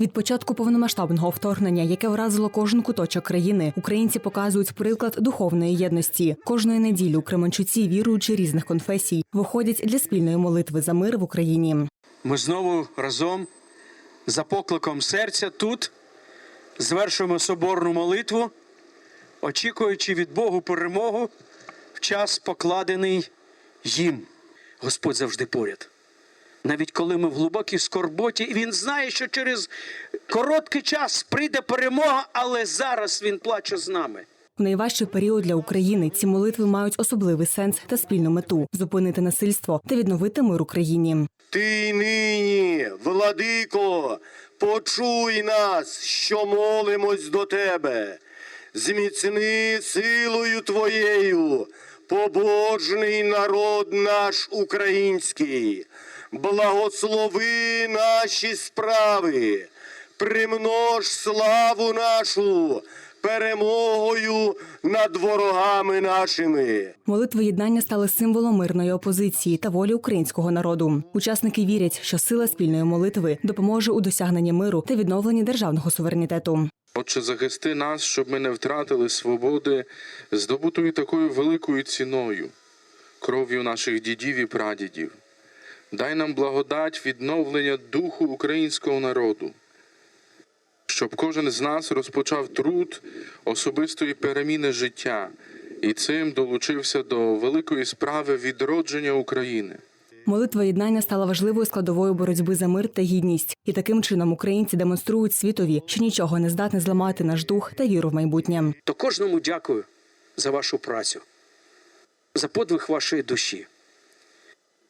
Від початку повномасштабного вторгнення, яке вразило кожен куточок країни, українці показують приклад духовної єдності. Кожної неділі Кременчуці, віруючи різних конфесій, виходять для спільної молитви за мир в Україні. Ми знову разом за покликом серця тут звершуємо соборну молитву, очікуючи від Богу перемогу в час покладений їм. Господь завжди поряд. Навіть коли ми в глибокій скорботі, і він знає, що через короткий час прийде перемога, але зараз він плаче з нами. В найважчий період для України ці молитви мають особливий сенс та спільну мету зупинити насильство та відновити мир Україні. Ти нині, владико, почуй нас, що молимось до тебе. Зміцни силою твоєю, побожний народ наш український, благослови наші справи, примнож славу нашу перемогою над ворогами нашими. Молитви єднання стали символом мирної опозиції та волі українського народу. Учасники вірять, що сила спільної молитви допоможе у досягненні миру та відновленні державного суверенітету. Отче, захисти нас, щоб ми не втратили свободи, здобутої такою великою ціною, кров'ю наших дідів і прадідів. Дай нам благодать відновлення духу українського народу, щоб кожен з нас розпочав труд особистої переміни життя і цим долучився до великої справи відродження України. Молитва єднання стала важливою складовою боротьби за мир та гідність, і таким чином українці демонструють світові, що нічого не здатне зламати наш дух та віру в майбутнє. То кожному дякую за вашу працю, за подвиг вашої душі.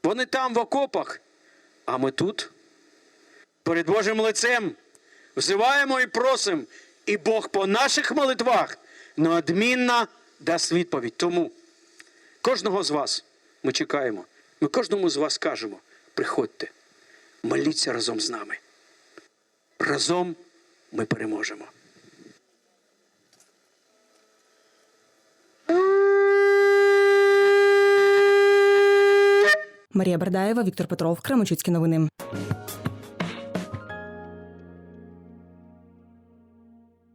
Вони там в окопах, а ми тут. Перед Божим лицем взиваємо і просимо, і Бог по наших молитвах неодмінно дасть відповідь. Тому кожного з вас ми чекаємо. Ми кожному з вас кажемо: приходьте, моліться разом з нами. Разом ми переможемо. Марія Бердаєва, Віктор Петров, Кременчуцькі новини.